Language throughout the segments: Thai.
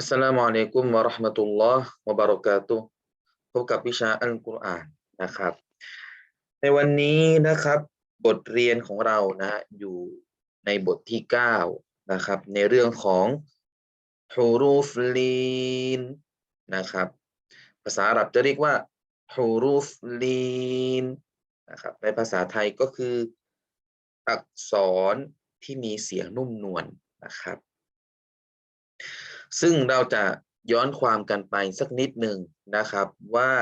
อัสสลามุอะลัยกุมวะราะห์มะตุลลอฮ์วะบะเราะกาตุพบกับวิชาอัลกุรอานนะครับ ในวันนี้นะครับบทเรียนของเรานะอยู่ในบทที่ 9 นะครับ ในเรื่องของฮุรูฟลีนนะครับ ภาษาอาหรับจะเรียกว่าฮุรูฟลีนนะครับในภาษาไทยก็คือ อักษรที่มีเสียงนุ่มนวลนะครับ ซึ่งเราจะย้อนความกันไปสักนิดหนึ่งนะครับว่า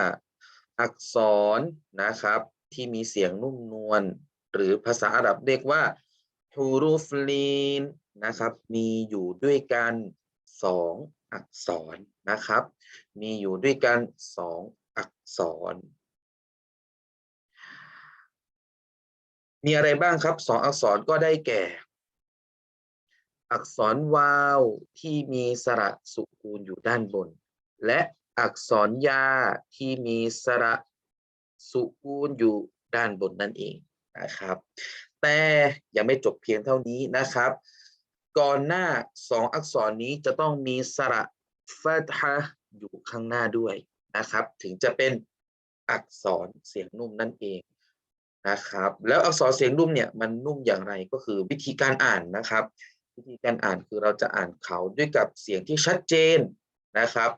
อักษรนะครับที่มีเสียงนุ่มนวลหรือภาษาอาหรับเรียกว่าฮูรูฟลีนนะครับมีอยู่ด้วยกันสองอักษรนะครับ มีอยู่ด้วยกันสองอักษร มีอะไรบ้างครับสองอักษรก็ได้แก่ อักษรวาวที่มีสระสุกูลอยู่ด้านบน และอักษรยาที่มีสระสุกูลอยู่ด้านบนนั่นเองนะครับ แต่ยังไม่จบเพียงเท่านี้นะครับ ก่อนหน้าสองอักษรนี้จะต้องมีสระฟัตฮะอยู่ข้างหน้าด้วยนะครับ ถึงจะเป็นอักษรเสียงนุ่มนั่นเองนะครับ แล้วอักษรเสียงนุ่มเนี่ยมันนุ่มอย่างไรก็คือวิธีการอ่านนะครับ วิธีการอ่านคือเราจะอ่านเขาด้วยกับเสียงที่ชัดเจนนะครับ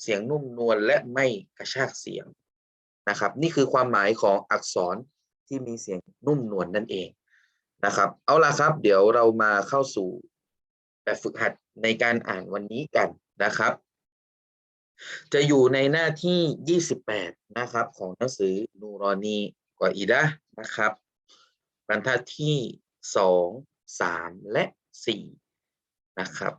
เสียงนุ่มนวลและไม่กระชากเสียงนะครับ นี่คือความหมายของอักษรที่มีเสียงนุ่มนวลนั่นเองนะครับ เอาละครับ เดี๋ยวเรามาเข้าสู่แบบฝึกหัดในการอ่านวันนี้กันนะครับ จะอยู่ในหน้าที่ 28 นะครับ ของหนังสือนูรอนีกว่าอีดะนะครับบรรทัดที่ 2 3 และ สี่นะครับ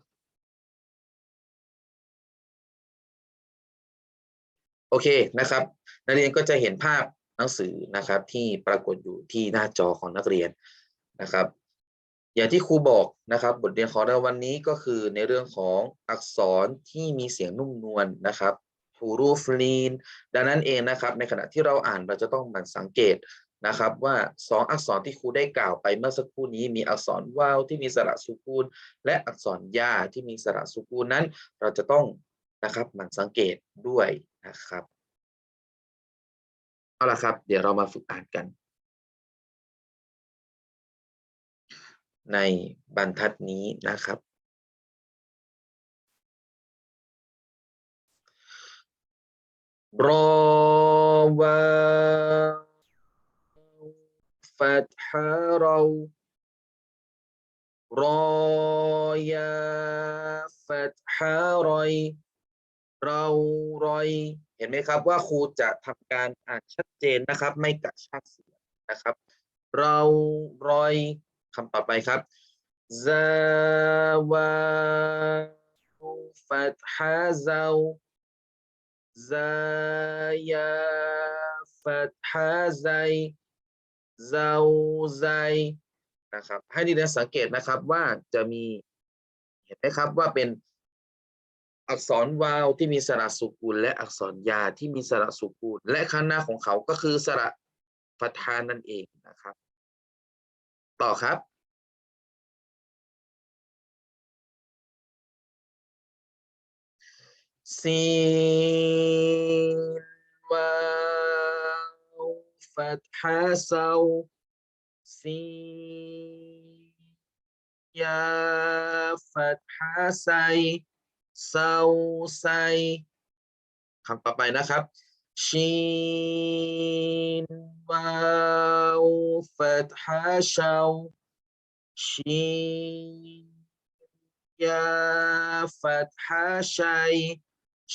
โอเคนะครับ นักเรียนก็จะเห็นภาพหนังสือนะครับที่ปรากฏอยู่ที่หน้าจอของนักเรียนนะครับ อย่างที่ครูบอกนะครับ บทเรียนของเราวันนี้ก็คือในเรื่องของอักษรที่มีเสียงนุ่มนวลนะครับฮูรูฟลีนดังนั้นเองนะครับ ในขณะที่เราอ่านเราจะต้องหมั่นสังเกต นะครับว่าสองอักษรที่ครูได้กล่าวไปเมื่อสักครู่นี้มีอักษรวาวที่มีสระสุกูล และอักษรยาที่มีสระสุกูลนั้น เราจะต้องนะครับหมั่นสังเกตด้วยนะครับเอาละครับ เดี๋ยวเรามาฝึกอ่านกัน ในบรรทัดนี้นะครับ รอวา فتح رو رايا فتح ري เรารอยเห็นไหมครับว่าครูจะทำการอ่านชัดเจนนะครับ ไม่กระชากเสียงนะครับ เรารอยคำต่อไปครับ زاوا فتح زو زايا فتح زي เซาไซนะครับ ให้ดีนะสังเกตนะครับว่าจะมีเห็นไหมครับว่าเป็นอักษรวาวที่มีสระสุกูล และอักษรยาที่มีสระสุกูล และข้างหน้าของเขาก็คือสระฟัทานนั่นเองนะครับ ต่อครับซีวา فتحة سو سين يا فتحة سي سو سي คำต่อไปนะครับชีนวาวฟัตฮะชาวชีนยาฟัตฮะชัย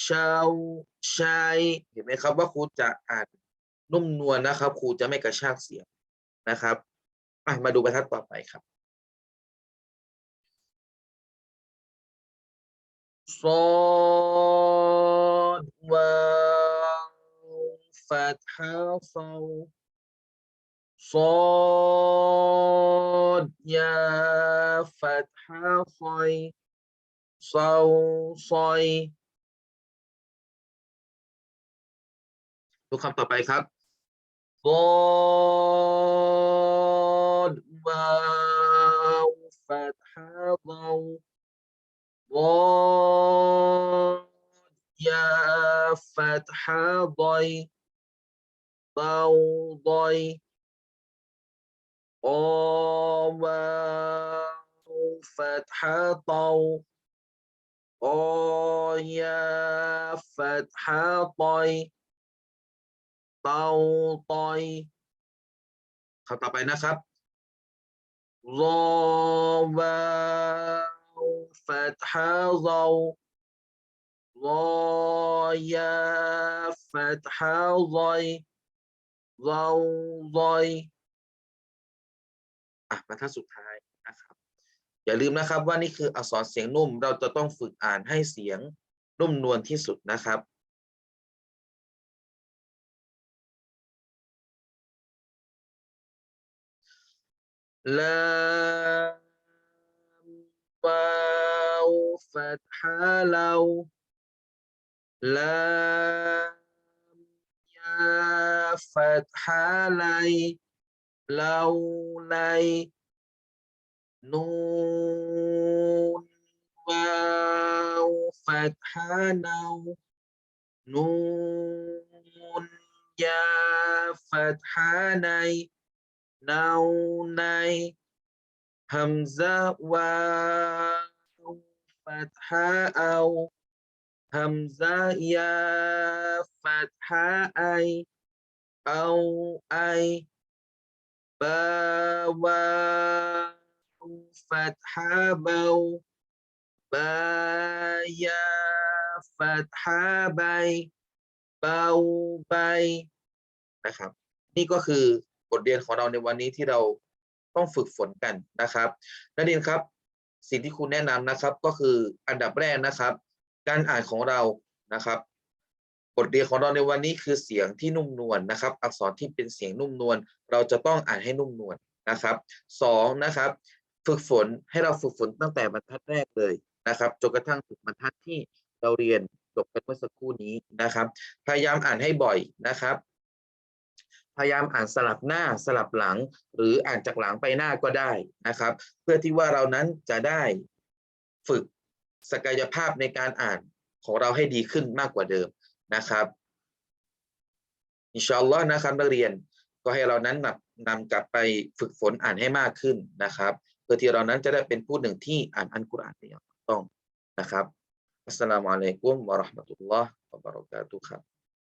ชาวชัยเห็นไหมครับว่าครูจะอ่าน นุ่มนวลนะครับ ครูจะไม่กระชากเสียงนะครับมาดูบรรทัดต่อไปครับซอดวาฟัตฮะซอซอดยาฟัตฮะซอยซอซอยดูคำต่อไปครับ ضاد واو فتحة ضو ضاد فتحة ضي ضو ضي قاف واو فتحة طو قايا فتحة طي เตาตอยคำต่อไปนะครับรอวาฟัดฮาเราลอยฟัดฮาลอยลาไรอะบรรทัดสุดท้ายนะครับ อย่าลืมนะครับว่านี่คืออักษรเสียงนุ่ม เราจะต้องฝึกอ่านให้เสียงนุ่มนวลที่สุดนะครับ لام واو فتحة لو لام يا فتحة لي لو لي نون واو فتحة نو نون يا فتحة ني นาในฮัมซะวาฟัตฮะเอาฮัมซะยาฟัตฮะไอเอาไอบาวาวฟัตฮะบาบายาฟัตฮะใบเบาใบนะครับ นี่ก็คือ บทเรียนของเราในวันนี้ที่เราต้องฝึกฝนกันนะครับนักเรียนครับ สิ่งที่ครูแนะนำนะครับ ก็คืออันดับแรกนะครับ การอ่านของเรานะครับบทเรียนของเราในวันนี้คือเสียงที่นุ่มนวลนะครับ อักษรที่เป็นเสียงนุ่มนวลเราจะต้องอ่านให้นุ่มนวลนะครับสองนะครับ ฝึกฝนให้เราฝึกฝนตั้งแต่บรรทัดแรกเลยนะครับจนกระทั่งถึงบรรทัดที่เราเรียนจบไปเมื่อสักครู่นี้นะครับ พยายามอ่านให้บ่อยนะครับ พยายามอ่านสลับหน้าสลับหลัง หรืออ่านจากหลังไปหน้าก็ได้นะครับ เพื่อที่ว่าเรานั้นจะได้ฝึกศักยภาพในการอ่านของเราให้ดีขึ้นมากกว่าเดิมนะครับอินชาอัลลอฮ์นะครับนักเรียนก็ให้เรานั้นนำนำกลับไปฝึกฝนอ่านให้มากขึ้นนะครับ เพื่อที่เรานั้นจะได้เป็นผู้หนึ่งที่อ่านอัลกุรอานได้อย่างถูกต้องนะครับอัสสลามุอะลัยกุมวะเราะห์มะตุลลอฮ์วะบะเราะกาตุฮ์ครับ